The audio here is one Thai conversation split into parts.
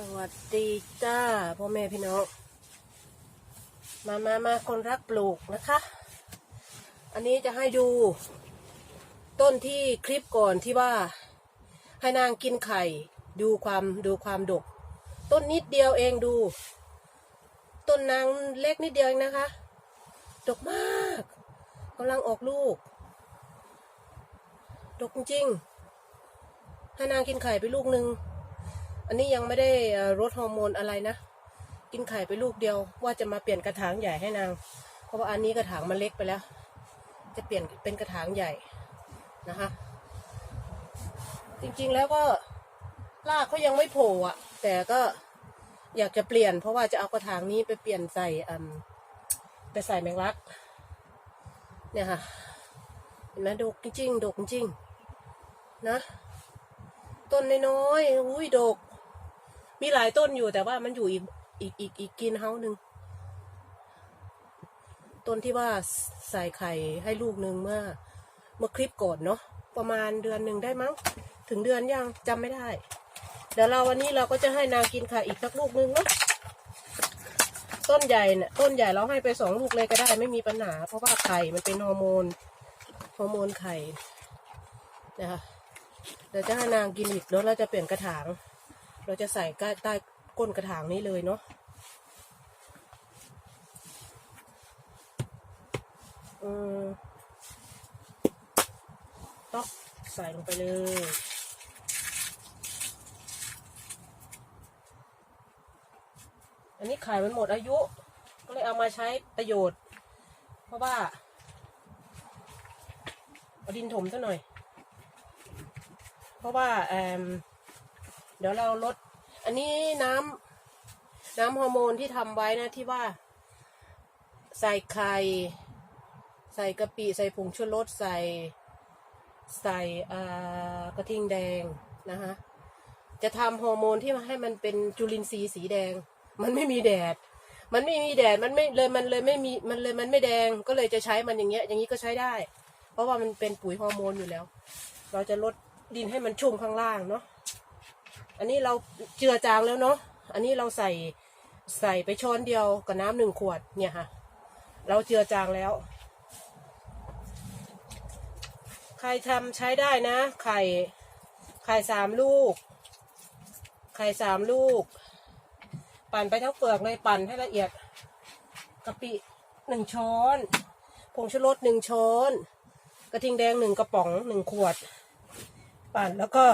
สวัสดีจ้าพ่อแม่พี่น้อง มามามาคนรักปลูกนะคะ อันนี้จะให้ดู ต้นที่คลิปก่อนที่ว่า ให้นางกินไข่ ดูความดูความดก ต้นนิดเดียวเองดู ต้นนางเล็กนิดเดียวเองนะคะ ดกมากกำลังออกลูก ดกจริงให้นางกินไข่ไปลูกหนึ่ง อันนี้ยังไม่ได้ลดฮอร์โมนอะไรนะ กินไข่ไปลูกเดียว ว่าจะมาเปลี่ยนกระถางใหญ่ให้นาง เพราะว่าอันนี้กระถางมันเล็กไปแล้ว จะเปลี่ยนเป็นกระถางใหญ่นะคะ จริงๆแล้วก็รากเขายังไม่โผล่อะแต่ก็อยากจะเปลี่ยน เพราะว่าจะเอากระถางนี้ไปเปลี่ยนใส่อืมไปใส่แมงลัก เนี่ยค่ะเห็นไหมดกจริงๆดกจริงๆนะ ต้นน้อยๆอุ้ยดก มีหลายต้นอยู่แต่ว่ามันอยู่อีกอีกอีกอีกกินเฮาหนึ่งต้นที่ว่าใส่ไข่ให้ลูกหนึ่งเมื่อ เมื่อคลิปก่อนเนาะประมาณเดือนหนึ่งได้มั้ง ถึงเดือนยังจำไม่ได้ เดี๋ยวเราวันนี้เราก็จะให้นางกินไข่อีกสักลูกหนึงเนาะต้นใหญ่เนี่ยต้นใหญ่เราให้ไปสองลูกเลยก็ได้ไม่มีปัญหา เพราะว่าไข่มันเป็นฮอร์โมนฮอร์โมนไข่นะคะเดี๋ยวจะให้นางกินอีกแล้วเราจะเปลี่ยนกระถาง เราจะใส่ใต้ใต้ก้นกระถางนี้เลยเนาะต๊อกใส่ลงไปเลยอันนี้ไข่มันหมดอายุ ก็เลยเอามาใช้ประโยชน์ เพราะว่าเอาดินถมซะหน่อย เพราะว่าอ เดี๋ยวเราลด อันนี้น้ำน้ำฮอร์โมนที่ทำไว้นะที่ว่า ใส่ไข่ใส่กะปิใส่ผงชูรสใส่ใส่กระทิงแดงนะคะจะทำฮอร์โมนที่ให้มันเป็นจุลินทรีย์สีแดง มันไม่มีแดด มันไม่มีแดดมันไม่เลยมันเลยไม่มีมันเลยมันไม่แดงก็เลยจะใช้มันอย่างเงี้ย อย่างนี้ก็ใช้ได้ เพราะว่ามันเป็นปุ๋ยฮอร์โมนอยู่แล้ว เราจะลดดินให้มันชุ่มข้างล่างเนาะ อันนี้เราเจือจางแล้วเนาะ อันนี้เราใส่ใส่ไปช้อนเดียวกับน้ำหนึ่งขวดเนี่ยค่ะ เราเจือจางแล้วใครทำใช้ได้นะ ไข่ไข่สามลูก ไข่สามลูก ปั่นไปทั้งเปลือกเลยปั่นให้ละเอียดกะปิหนึ่งช้อนผงชูรสหนึ่งช้อน กระทิงแดงหนึ่งกระป๋องหนึ่งขวด ปั่นแล้วก็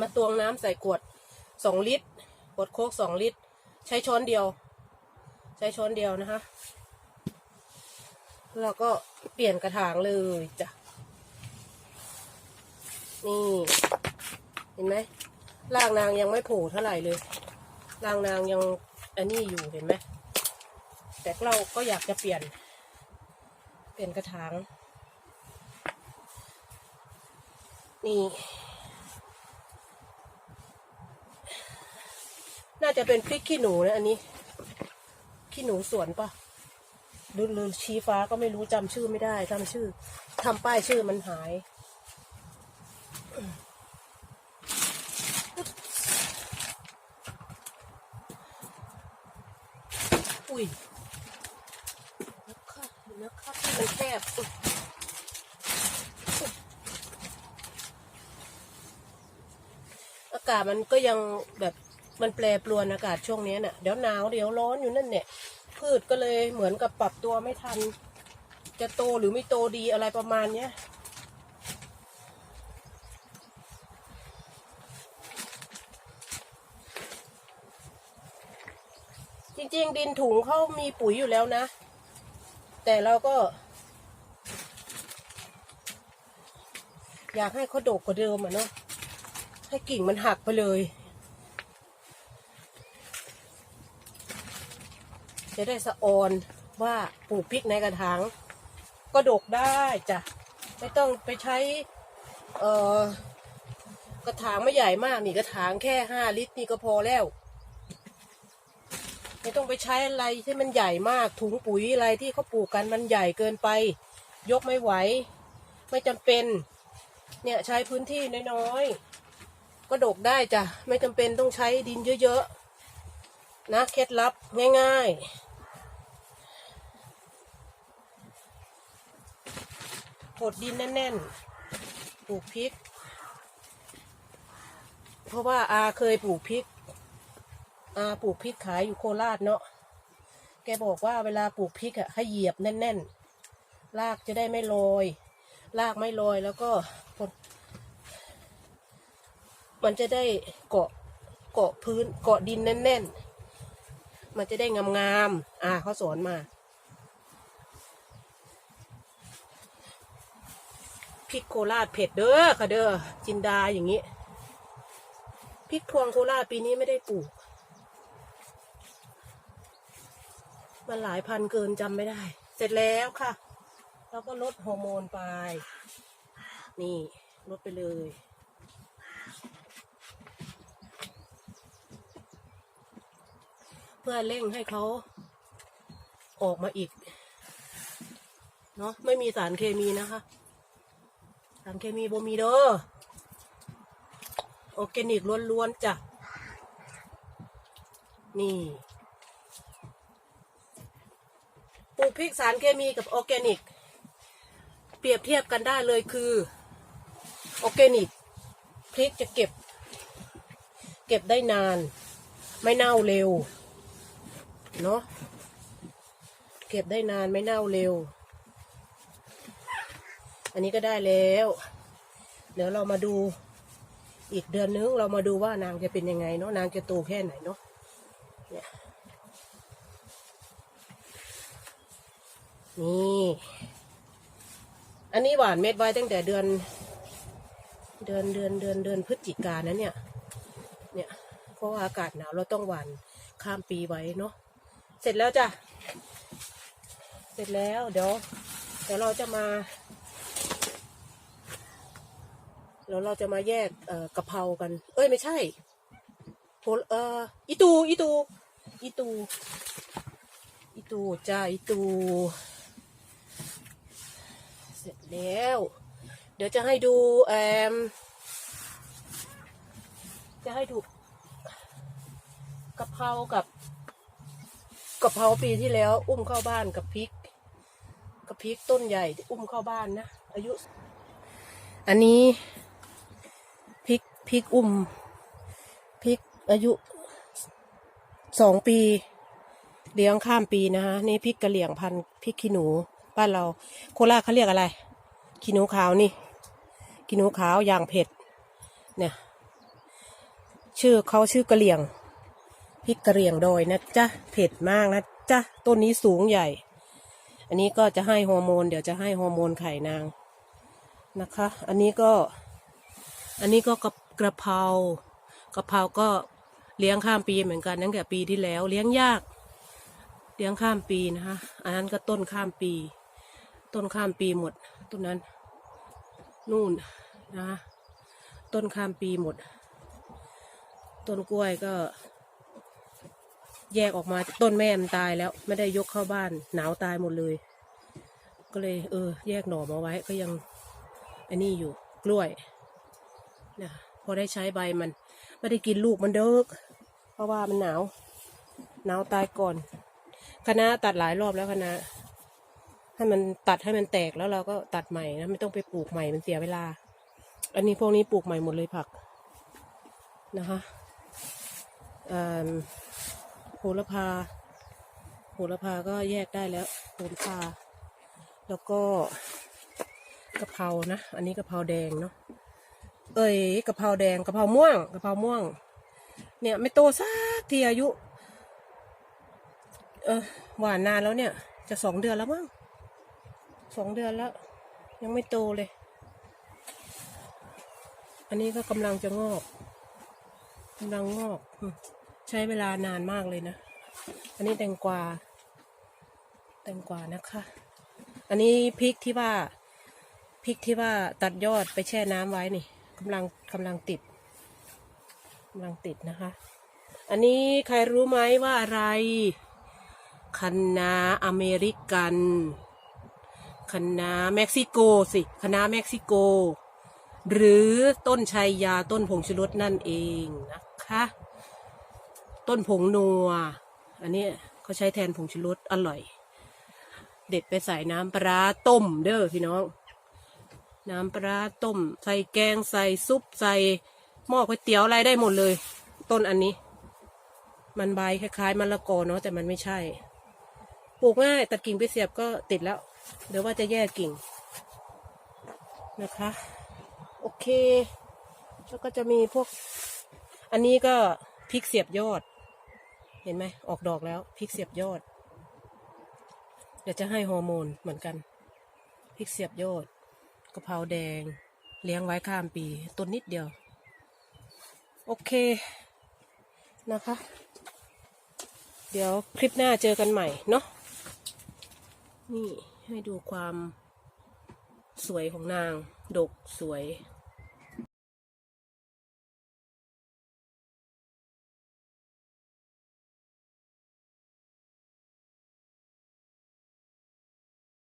มาตวงน้ำใส่ขวดสองลิตรขวดโค้กสองลิตร ใช้ช้อนเดียว ใช้ช้อนเดียวนะคะ แล้วก็เปลี่ยนกระถางเลยจ้ะ นี่ เห็นไหมรากนางยังไม่โผล่เท่าไหร่เลยรางนางยังอันนี้อยู่เห็นไหมแต่เราก็อยากจะเปลี่ยน เปลี่ยนกระถาง นี่าจะเป็นพริกขี้หนูนะอันนี้ ขี้หนูสวนปะหรือหรือชี้ฟ้าก็ไม่รู้จำชื่อไม่ได้จำชื่อทำป้ายชื่อมันหายอุ้ยนะคะนะคะที่มันแคบอากาศมันก็ยังแบบ มันแปรปรวนอากาศช่วงนี้น่ะเดี๋ยวหนาวเดี๋ยวร้อนอยู่นั่นเนี่ย พืชก็เลยเหมือนกับปรับตัวไม่ทัน จะโตหรือไม่โตดีอะไรประมาณเนี้ยจริงๆ ดินถุงเขามีปุ๋ยอยู่แล้วนะ แต่เราก็ อยากให้เขาโดกกว่าเดิมอะเนาะให้กิ่งมันหักไปเลย จะได้สะออนว่าปลูกพริกในกระถาง ก็ดกได้จ้ะไม่ต้องไปใช้เอ่อกระถางไม่ใหญ่มากนี่กระถางแค่ห้าลิตรนี่ก็พอแล้ว ไม่ต้องไปใช้อะไรที่มันใหญ่มากถุงปุ๋ยอะไรที่เขาปลูกกันมันใหญ่เกินไป ยกไม่ไหว ไม่จำเป็น เนี่ยใช้พื้นที่น้อยๆก็ดกได้จ้ะไม่จำเป็นต้องใช้ดินเยอะๆนะเคล็ดลับง่าย ๆ กดดินแน่นๆ ปลูกพริก เพราะว่าอาเคยปลูกพริก อาปลูกพริกขายอยู่โคราชเนาะ แกบอกว่าเวลาปลูกพริกอะให้เหยียบแน่นๆ รากจะได้ไม่โรยรากไม่โรยแล้วก็ผลมันจะได้เกาะเกาะพื้นเกาะดินแน่น ๆ มันจะได้งามๆ อ่าเขาสอนมา พริกโคราชเผ็ดเด้อค่ะเด้อจินดาอย่างนี้พริกพวงโคราชปีนี้ไม่ได้ปลูก มันหลายพันเกินจำไม่ได้ เสร็จแล้วค่ะ แล้วก็ลดฮอร์โมนไป นี่ลดไปเลย เพื่อเร่งให้เขาออกมาอีกเนาะไม่มีสารเคมีนะคะารเคมีบ่มีเด้อออร์แกนิกล้วนๆจ้ะ นี่ปลูกพริกสารเคมีกับออร์แกนิก เปรียบเทียบกันได้เลยคือออร์แกนิกพริกจะเก็บ เก็บได้นาน ไม่เน่าเร็ว เนาะเก็บได้นานไม่เน่าเร็ว อันนี้ก็ได้แล้ว เดี๋ยวเรามาดูอีกเดือนนึงเรามาดูว่านางจะเป็นยังไงเนาะนางจะโตแค่ไหนเนาะเนี่ยนี่อันนี้หวานเม็ดไว้ตั้งแต่เดือน เดือนเดือนเดือนเดือนพฤศจิกานนะเนี่ยเนี่ยเพราะว่าอากาศหนาวเราต้องหวานข้ามปีไว้เนาะเสร็จแล้วจ้ะเสร็จแล้วเดี๋ยวเดี๋ยวเราจะมา เดี๋ยวเราจะมาแยกเอ่อกะเพรากัน เอ้ยไม่ใช่โหเอ่ออีตูอีตูอีตูอีตูจ้าอีตู เสร็จแล้ว เดี๋ยวจะให้ดูแอมจะให้ดูกะเพรากับกะเพราปีที่แล้ว อุ้มเข้าบ้านกับพริกกับพริกต้นใหญ่ที่อุ้มเข้าบ้านนะอายุ อันนี้ พริกอุ้มพริกอายุสองปีเลี้ยงข้ามปีนะคะนี่พริกกะเหลี่ยงพันพริกขี้หนูบ้านเราโคราชเขาเรียกอะไรขี้หนูขาวนี่ขี้หนูขาวอย่างเผ็ดเนี่ยชื่อเขาชื่อกะเหลี่ยงพริกกะเหลี่ยงดอยนะจ๊ะเผ็ดมากนะจ๊ะต้นนี้สูงใหญ่ อันนี้ก็จะให้ฮอร์โมน เดี๋ยวจะให้ฮอร์โมนไข่นางนะคะ อันนี้ก็ อันนี้ก็กระ กระเพรากระเพราก็เลี้ยงข้ามปีเหมือนกันตั้งแต่ปีที่แล้ว เลี้ยงยาก เลี้ยงข้ามปีนะคะอันนั้นก็ต้นข้ามปี ต้นข้ามปีหมดต้นนั้น นู่นนะคะต้นข้ามปีหมด ต้นกล้วยก็ แยกออกมาต้นแม่มันตายแล้ว ไม่ได้ยกเข้าบ้าน หนาวตายหมดเลย ก็เลย เออ แยกหน่อมาไว้ก็ยังอันนี้อยู่กล้วยนะ พอได้ใช้ใบมัน ไม่ได้กินลูกมันเด้อเพราะว่ามันหนาว หนาวตายก่อนคณะตัดหลายรอบแล้วคณะให้มันตัดให้มันแตกแล้วเราก็ตัดใหม่นะไม่ต้องไปปลูกใหม่มันเสียเวลา อันนี้พวกนี้ปลูกใหม่หมดเลยผักนะคะโหระพาโหระพาก็แยกได้แล้วโหระพา แล้วก็กะเพรานะ อันนี้กะเพราแดงเนาะ เอ้ยกะเพราแดงกะเพราม่วงกะเพราม่วง เนี่ย ไม่โตสักทีอายุ เออหวานนานแล้วเนี่ย จะสองเดือนแล้วมั้งสองเดือนแล้ว ยังไม่โตเลย อันนี้ก็กำลังจะงอกกำลังงอกใช้เวลานานมากเลยนะ อันนี้แตงกวา แตงกวานะคะ อันนี้พริกที่ว่าพริกที่ว่าตัดยอดไปแช่น้ำไว้นี่ กำลังกำลังติดกำลังติดนะคะ อันนี้ใครรู้ไหมว่าอะไรคะน้าอเมริกันคณะเม็กซิโกสิคณะเม็กซิโก หรือต้นชัยยาต้นผงชูรสนั่นเองนะคะ ต้นผงนัว อันนี้เขาใช้แทนผงชูรสอร่อย เด็ดไปใส่น้ำปลาต้มเด้อพี่น้อง น้ำปลาต้ม ใส่แกงใส่ซุปใส่หม้อก๋วยเตี๋ยวอะไรได้หมดเลย ต้นอันนี้ มันใบคล้ายๆมะละกอเนาะแต่มันไม่ใช่ ปลูกง่ายตัดกิ่งไปเสียบก็ติดแล้ว เดี๋ยวว่าจะแยกกิ่ง นะคะ โอเค แล้วก็จะมีพวก อันนี้ก็พริกเสียบยอด เห็นไหมออกดอกแล้วพริกเสียบยอด เดี๋ยวจะให้ฮอร์โมนเหมือนกันพริกเสียบยอด กะเพราแดง เลี้ยงไว้ข้ามปีต้นนิดเดียว โอเคนะคะ เดี๋ยวคลิปหน้าเจอกันใหม่เนาะนี่ให้ดูความสวยของนาง ดกสวย